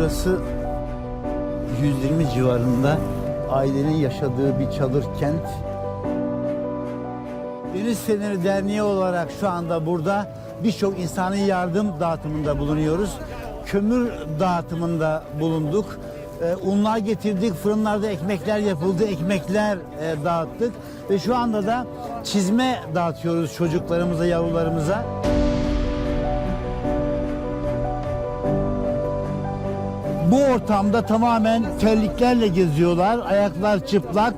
Burası 120 civarında ailenin yaşadığı bir çadır kent. Deniz Feneri Derneği olarak şu anda burada birçok insani yardım dağıtımında bulunuyoruz. Kömür dağıtımında bulunduk. Ee, unlar getirdik, fırınlarda ekmekler yapıldı, ekmekler e, dağıttık. Ve şu anda da çizme dağıtıyoruz çocuklarımıza, yavrularımıza. Bu ortamda tamamen terliklerle geziyorlar, ayaklar çıplak.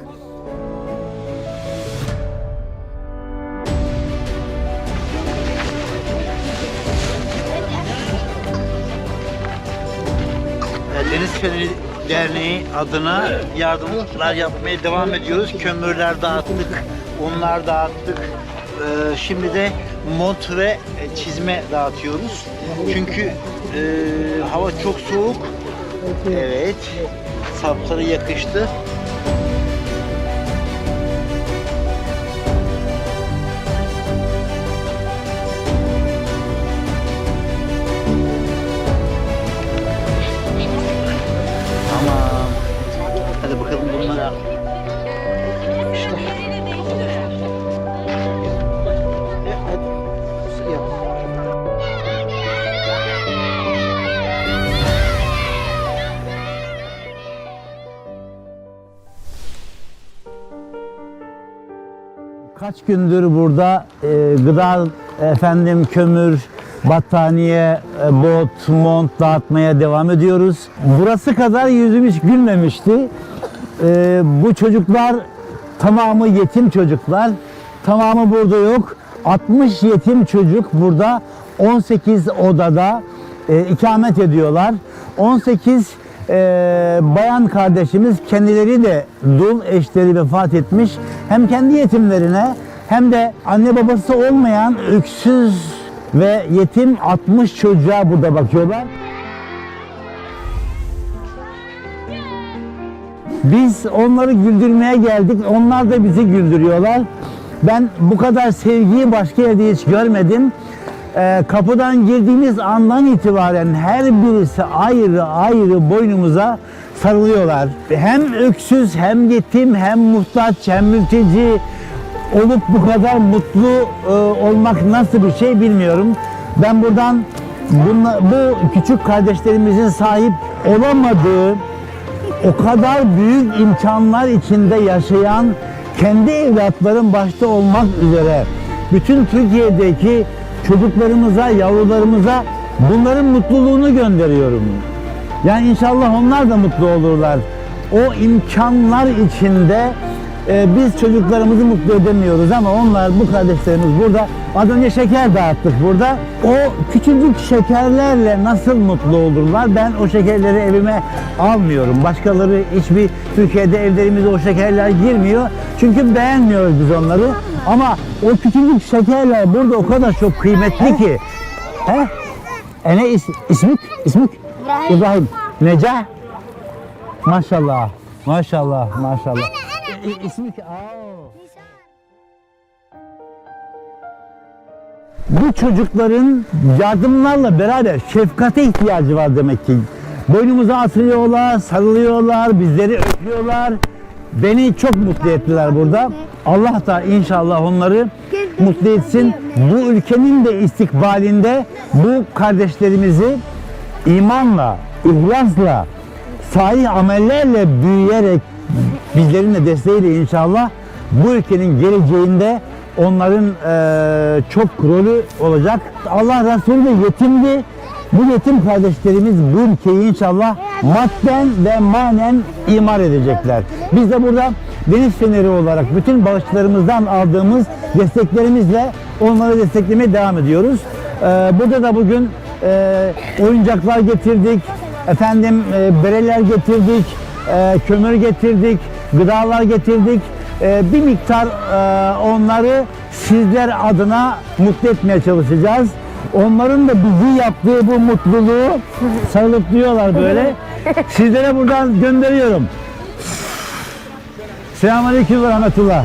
Deniz Feneri Derneği adına yardımlar yapmaya devam ediyoruz. Kömürler dağıttık, unlar dağıttık. Ee, şimdi de mont ve e, çizme dağıtıyoruz. Çünkü e, hava çok soğuk. Evet. Sapları yakıştı. Tamam. Hadi bakalım bunlara. İşte. Kaç gündür burada e, gıda, efendim kömür, battaniye, e, bot, mont dağıtmaya devam ediyoruz. Burası kadar yüzüm hiç gülmemişti. E, bu çocuklar tamamı yetim çocuklar. Tamamı burada yok. 60 yetim çocuk burada 18 odada e, ikamet ediyorlar. 18 e, bayan kardeşimiz kendileri de dul eşleri vefat etmiş. Hem kendi yetimlerine hem de anne babası olmayan öksüz ve yetim 60 çocuğa burada bakıyorlar. Biz onları güldürmeye geldik. Onlar da bizi güldürüyorlar. Ben bu kadar sevgiyi başka yerde hiç görmedim. Ee, kapıdan girdiğimiz andan itibaren her birisi ayrı ayrı boynumuza sarılıyorlar. Hem öksüz, hem yetim, hem muhtaç, hem mülteci olup bu kadar mutlu e, olmak nasıl bir şey bilmiyorum. Ben buradan bunla, bu küçük kardeşlerimizin sahip olamadığı o kadar büyük imkanlar içinde yaşayan kendi evlatlarım başta olmak üzere bütün Türkiye'deki çocuklarımıza, yavrularımıza bunların mutluluğunu gönderiyorum. Yani inşallah onlar da mutlu olurlar. O imkanlar içinde e, biz çocuklarımızı mutlu edemiyoruz ama onlar bu kardeşlerimiz burada az önce şeker dağıttık burada. O küçücük şekerlerle nasıl mutlu olurlar? Ben o şekerleri evime almıyorum. Başkaları hiçbir Türkiye'de evlerimize o şekerler girmiyor. Çünkü beğenmiyoruz biz onları. Ama o küçücük şekerler burada o kadar çok kıymetli ki. He? E ne is, ismik? İsmik? İbrahim. İbrahim. Necah? Maşallah. Maşallah. Maşallah. İ- i- İsmik? Aa. Bu çocukların yardımlarla beraber şefkate ihtiyacı var demek ki. Boynumuza asılıyorlar, sarılıyorlar, bizleri öpüyorlar. Beni çok mutlu ettiler burada. Allah da inşallah onları mutlu etsin. Bu ülkenin de istikbalinde bu kardeşlerimizi imanla, ihlasla, salih amellerle büyüyerek bizlerin de desteğiyle inşallah bu ülkenin geleceğinde onların eee, çok rolü olacak. Allah Resulü de yetimdi. Bu yetim kardeşlerimiz bu ülkeyi inşallah madden ve manen imar edecekler. Biz de burada Deniz Feneri olarak bütün bağışçılarımızdan aldığımız desteklerimizle onları desteklemeye devam ediyoruz. Eee, burada da bugün eee, oyuncaklar getirdik, efendim eee, bereler getirdik, eee, kömür getirdik, gıdalar getirdik. Eee, bir miktar eee, onları sizler adına mutlu etmeye çalışacağız. Onların da bizi yaptığı bu mutluluğu sarılıp diyorlar böyle. Sizlere buradan gönderiyorum. Selamünaleyküm ve rahmetullah.